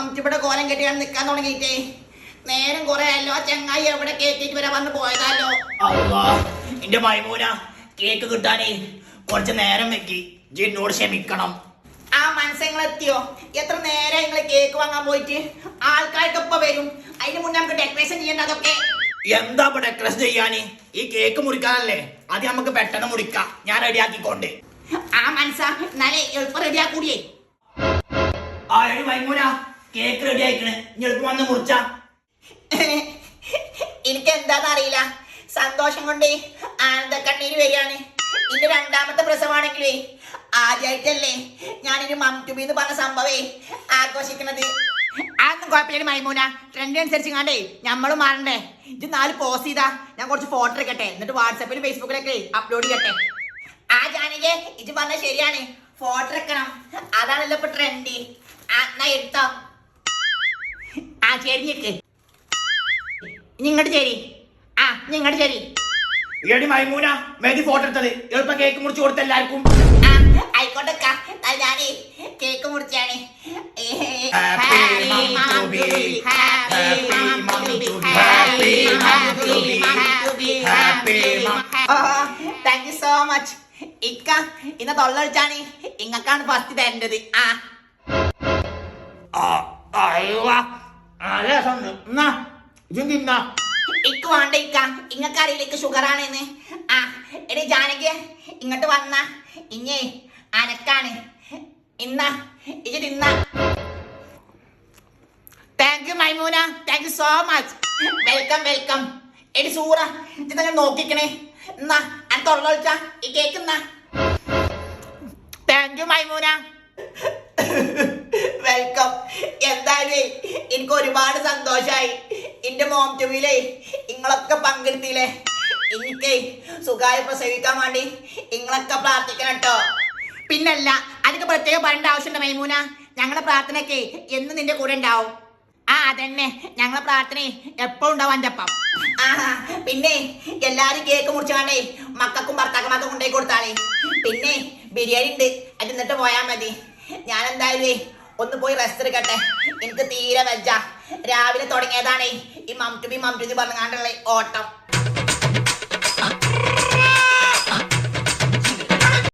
മമ്മിച്ചിയുടെ കോലം കെട്ടിയാണ് നിൽക്കാൻ തുടങ്ങിയിട്ടേ. നേരം കുറെ അല്ലോ ആ ചങ്ങായി എവിടെ കേട്ടിട്ട് വരെ വന്ന് പോയതല്ലോ എന്റെ മൈമൂന കേക്ക് കിട്ടാനേ കുറച്ച് നേരം വെക്കി. ജിന്നോട് ക്ഷമിക്കണം. ആ മനസ്സങ്ങൾ എത്തിയോ എത്ര നേരം നിങ്ങൾ കേക്ക് വാങ്ങാൻ പോയിട്ട്? ആൾക്കാർക്ക് ഇപ്പൊ വരും. അതിന് മുന്നേ നമുക്ക് ഡെക്കറേഷൻ ചെയ്യേണ്ട അതൊക്കെ. എന്താ ഇപ്പൊ ഡെക്കറേഷൻ ചെയ്യാന്? ഈ കേക്ക് മുറിക്കാനല്ലേ? അത് നമുക്ക് പെട്ടെന്ന് മുറിക്കാം. ഞാൻ റെഡിയാക്കിക്കൊണ്ട് ആ മനസ്സാ. എന്നാലേ എളുപ്പം റെഡി ആക്കൂടിയേ. ആ എടി മൈമൂന. Cake ready ആയിക്കണേ. ഇനി എളുപ്പം വന്ന് മുറിച്ച. എനിക്ക് എന്താന്ന് അറിയില്ല സന്തോഷം കൊണ്ട് ആനന്ദ കണ്ണീര് വരികയാണ്. ഇന്ന് രണ്ടാമത്തെ പ്രസവമാണെങ്കിലേ ആദ്യമായിട്ടല്ലേ ഞാനിനി മംടുബി എന്ന് പറഞ്ഞ സംഭവേ ആഘോഷിക്കണത്. അതൊന്നും കുഴപ്പമില്ല മൈമൂന. ട്രെൻഡ് അനുസരിച്ച് കണ്ടേ നമ്മൾ മാറണ്ടേ. ഇത് നാല് പോസ്റ്റ് ചെയ്താ ഞാൻ കുറച്ച് ഫോട്ടോ എടുക്കട്ടെ. എന്നിട്ട് വാട്സാപ്പിലും ഫേസ്ബുക്കിലൊക്കെ അപ്ലോഡ് ചെയ്യട്ടെ. ആ ജാനകെ ഇത് പറഞ്ഞ ശരിയാണ്. ഫോട്ടോ എടുക്കണം. അതാണല്ലോ ഇപ്പൊ ട്രെൻഡ് എന്നാ എടുത്തോ. നിക്ക് നിങ്ങട് ശരി ആ നിങ്ങടെ ചേരി. എടി മൈമൂന മേതി ഫോട്ടോ എടുത്തത്. എളുപ്പം കേക്ക് മുറിച്ച് കൊടുത്ത എല്ലാവർക്കും. ആയിക്കോട്ടെ ഞാനേ കേക്ക് മുറിച്ചാണ്. താങ്ക് യു സോ മച്ച് ഇക്ക ഇന്ന് തൊള്ളൊഴിച്ചാണ് ഇങ്ങക്കാണ് ഫസ്റ്റ് തരേണ്ടത്. ആ. ആ, അയ്യോ. ആ, രസം എന്നാ, ഇതും തിന്നാ. ഇക്ക് വേണ്ട ഇക്ക. ഇങ്ങക്ക് അറിയില്ല ഇക്ക് ഷുഗർ ആണെന്ന് ആ എടി ജാനകി ഇങ്ങോട്ട് വന്ന. ഇഞ്ഞേ അനക്കാണ്. ഇന്ന ഇത് തിന്ന. Thank you Maimoona. Thank you so much welcome welcome എടി സൂറ ഇത് നിങ്ങൾ നോക്കിക്കണേ. എന്നാ അൻ തൊള്ളൊളിച്ച ഈ കേക്ക് എന്നാ താങ്ക് യു മൈമൂന വെൽക്കം എന്തായാലും എനിക്ക് ഒരുപാട് സന്തോഷായി എന്റെ മോം ടുവിലേ നിങ്ങളൊക്കെ പങ്കെടുത്തില്ലേ എനിക്ക് സുഖമായി പ്രസവിക്കാൻ വേണ്ടി നിങ്ങളൊക്കെ പ്രാർത്ഥിക്കണം കേട്ടോ പിന്നല്ല അതിന് പ്രത്യേക പറയേണ്ട ആവശ്യമുണ്ട് മൈമൂന ഞങ്ങളെ പ്രാർത്ഥനയ്ക്ക് എന്നും നിന്റെ കൂടെ ഉണ്ടാവും. ആ അതന്നെ. ഞങ്ങളെ പ്രാർത്ഥന എപ്പോ ഉണ്ടാവും എന്റെ അപ്പം ആ പിന്നെ എല്ലാരും കേക്ക് മുറിച്ചാണ്ടേ മക്കൾക്കും ഭർത്താക്കന്മാർക്കും കൊണ്ടുപോയി കൊടുത്താളേ. പിന്നെ ബിരിയാണി ഉണ്ട്. അത് എന്നിട്ട് പോയാൽ മതി. ഞാൻ എന്തായാലും ഒന്ന് പോയി റെസ്റ്റ് എടുക്കട്ടെ. എനിക്ക് തീരെ വെജ രാവിലെ തുടങ്ങിയതാണേ. ഈ മംറ്റുബി മംറ്റുബി പറഞ്ഞാണ്ടുള്ള ഓട്ടം.